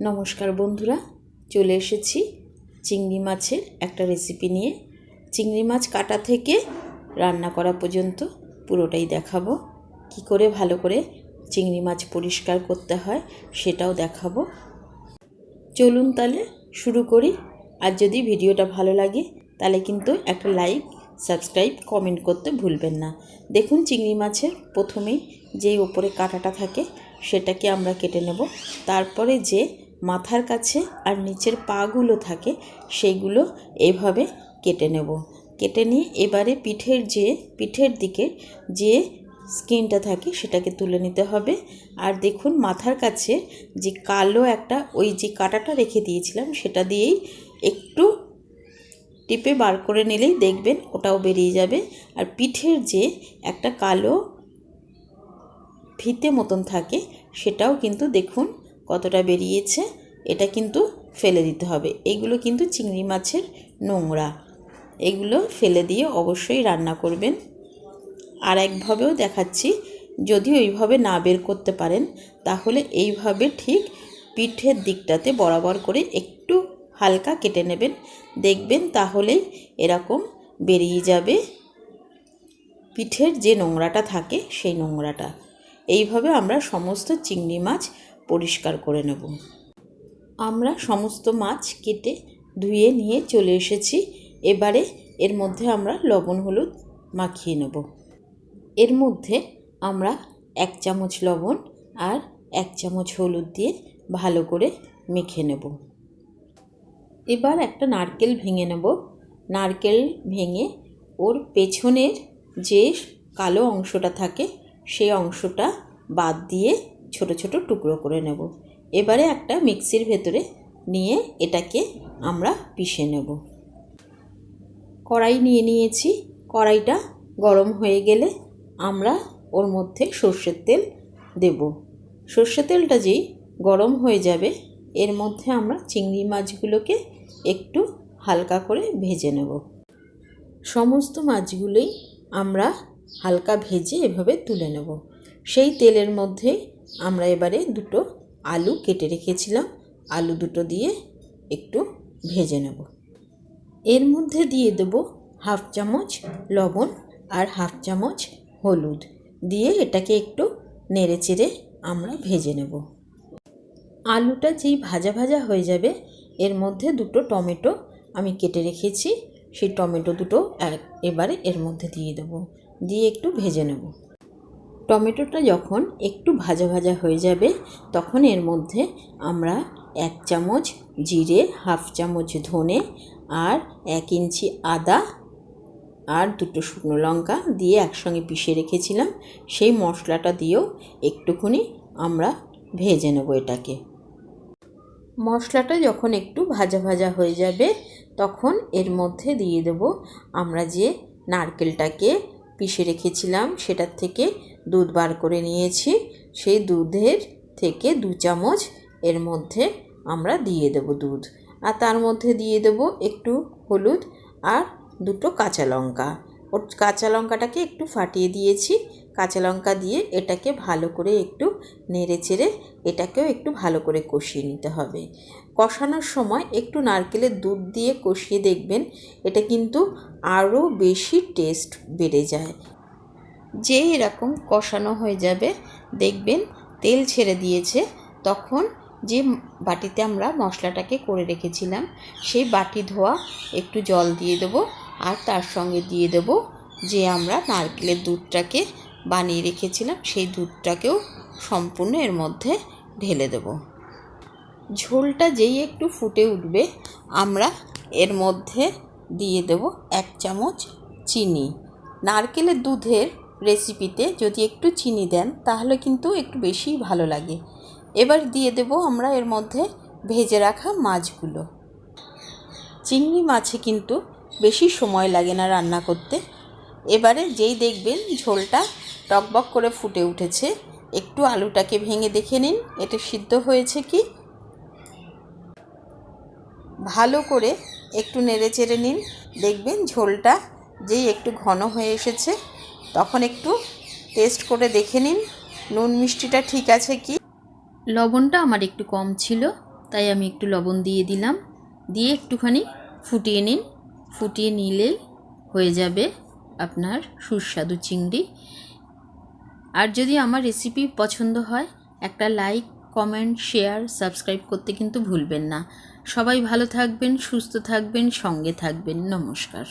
নমস্কার বন্ধুরা, চলে এসেছি চিংড়ি মাছের একটা রেসিপি নিয়ে। চিংড়ি মাছ কাটা থেকে রান্না করা পর্যন্ত পুরোটাই দেখাবো। কি করে ভালো করে চিংড়ি মাছ পরিষ্কার করতে হয় সেটাও দেখাবো। চলুন তাহলে শুরু করি। আর যদি ভিডিওটা ভালো লাগে, তাহলে কিন্তু একটা লাইক সাবস্ক্রাইব কমেন্ট করতে ভুলবেন না। দেখুন চিংড়ি মাছের প্রথমেই যেই ওপরে কাঁটাটা থাকে, সেটাকে আমরা কেটে নেব। তারপরে যে মাথার কাছে আর নিচের পাগুলো থাকে সেইগুলো এভাবে কেটে নেব। কেটে নিয়ে এবারে পিঠের যে, পিঠের দিকে যে স্কিনটা থাকে সেটাকে তুলে নিতে হবে। আর দেখুন মাথার কাছে যে কালো একটা, ওই যে কাঁটাটা রেখে দিয়েছিলাম সেটা দিয়েই একটু টিপে বার করে নিলেই দেখবেন ওটাও বেরিয়ে যাবে। আর পিঠের যে একটা কালো ফিতে মতন থাকে সেটাও কিন্তু দেখুন কতটা বেরিয়েছে, এটা কিন্তু ফেলে দিতে হবে। এগুলো কিন্তু চিংড়ি মাছের নোংরা। এগুলো ফেলে দিয়ে অবশ্যই রান্না করবেন। আর একভাবেও দেখাচ্ছি, যদি ওইভাবে না বের করতে পারেন, তাহলে এইভাবে ঠিক পিঠের দিকটাতে বরাবর করে একটু হালকা কেটে নেবেন। দেখবেন তাহলেই এরকম বেরিয়ে যাবে পিঠের যে নোংরাটা থাকে, সেই নোংরাটা। এইভাবে আমরা সমস্ত চিংড়ি মাছ পরিষ্কার করে নেব। আমরা সমস্ত মাছ কেটে ধুয়ে নিয়ে চলে এসেছি। এবারে এর মধ্যে আমরা লবণ, হলুদ মাখিয়ে নেব। এর মধ্যে আমরা এক চামচ লবণ আর এক চামচ হলুদ দিয়ে ভালো করে মেখে নেব। এবার একটা নারকেল ভেঙে নেব। নারকেল ভেঙে ওর পেছনের যে কালো অংশটা থাকে, সেই অংশটা বাদ দিয়ে ছোট ছোট টুকরো করে নেব। এবারে একটা মিক্সির ভেতরে নিয়ে এটাকে আমরা পিষে নেব। কড়াই নিয়ে নিয়েছি। কড়াইটা গরম হয়ে গেলে আমরা ওর মধ্যে সর্ষের তেল দেব। সর্ষের তেলটা যেই গরম হয়ে যাবে, এর মধ্যে আমরা চিংড়ি মাছগুলোকে একটু হালকা করে ভেজে নেব। সমস্ত মাছগুলোই আমরা হালকা ভেজে এভাবে তুলে নেব। সেই তেলের মধ্যে আমরা এবারে দুটো আলু কেটে রেখেছিলাম। আলু দুটো দিয়ে একটু ভেজে নেব। এর মধ্যে দিয়ে দেব হাফ চামচ লবণ আর হাফ চামচ হলুদ। দিয়ে এটাকে একটু নেড়ে চেড়ে আমরা ভেজে নেব। আলুটা যেই ভাজা ভাজা হয়ে যাবে, এর মধ্যে দুটো টমেটো আমি কেটে রেখেছি। সেই টমেটো দুটো এবারে এর মধ্যে দিয়ে দেব। দিয়ে একটু ভেজে নেব। টমেটোটা যখন একটু ভাজা ভাজা হয়ে যাবে, তখন এর মধ্যে আমরা এক চামচ জিরে, হাফ চামচ ধনে আর এক ইঞ্চি আদা আর দুটো শুকনো লঙ্কা দিয়ে একসঙ্গে পিষে রেখেছিলাম। সেই মশলাটা দিয়েও একটুখানি আমরা ভেজে নেব এটাকে। মশলাটা যখন একটু ভাজা ভাজা হয়ে যাবে, তখন এর মধ্যে দিয়ে দেব আমরা যে নারকেলটাকে পিষে রেখেছিলাম, সেটার থেকে দুধ বার করে নিয়েছি। সেই দুধের থেকে দু চামচ এর মধ্যে আমরা দিয়ে দেব দুধ। আর তার মধ্যে দিয়ে দেব একটু হলুদ আর দুটো কাঁচা লঙ্কা। ওর কাঁচা লঙ্কাটাকে একটু ফাটিয়ে দিয়েছি। কাঁচা লঙ্কা দিয়ে এটাকে ভালো করে একটু নেড়ে চেড়ে এটাকেও একটু ভালো করে কষিয়ে নিতে হবে। কষানোর সময় একটু নারকেলের দুধ দিয়ে কষিয়ে দেখবেন এটা কিন্তু আরও বেশি টেস্ট বেড়ে যায়। যে এরকম কষানো হয়ে যাবে, দেখবেন তেল ছেড়ে দিয়েছে। তখন যে বাটিতে আমরা মশলাটাকে করে রেখেছিলাম, সেই বাটি ধোয়া একটু জল দিয়ে দেবো আর তার সঙ্গে দিয়ে দেব যে আমরা নারকেলের দুধটাকে বানিয়ে রেখেছিলাম, সেই দুধটাকেও সম্পূর্ণ এর মধ্যে ঢেলে দেব। ঝোলটা যেই একটু ফুটে উঠবে, আমরা এর মধ্যে দিয়ে দেব এক চামচ চিনি। নারকেলের দুধের রেসিপিতে যদি একটু চিনি দেন, তাহলে কিন্তু একটু বেশি ভালো লাগে। এবার দিয়ে দেব আমরা এর মধ্যে ভেজে রাখা মাছগুলো। চিংড়ি মাছে কিন্তু বেশি সময় লাগে না রান্না করতে। এবারে যেই দেখবেন ঝোলটা টকবক করে ফুটে উঠেছে, একটু আলুটাকে ভেঙে দেখে নিন, এটা সিদ্ধ হয়েছে কি? ভালো করে একটু নেড়ে চেড়ে নিন, দেখবেন ঝোলটা যেই একটু ঘন হয়ে এসেছে, তখন একটু টেস্ট করে দেখে নিন, নুন মিষ্টিটা ঠিক আছে কি? লবণটা আমার একটু কম ছিল, তাই আমি একটু লবণ দিয়ে দিলাম, দিয়ে একটুখানি ফুটিয়ে নিন, ফুটিয়ে নিলেই হয়ে যাবে। আপনার সুস্বাদু চিংড়ি। আর যদি আমার রেসিপি পছন্দ হয়, একটা লাইক কমেন্ট শেয়ার সাবস্ক্রাইব করতে কিন্তু ভুলবেন না। সবাই ভালো থাকবেন, সুস্থ থাকবেন, সঙ্গে থাকবেন। নমস্কার।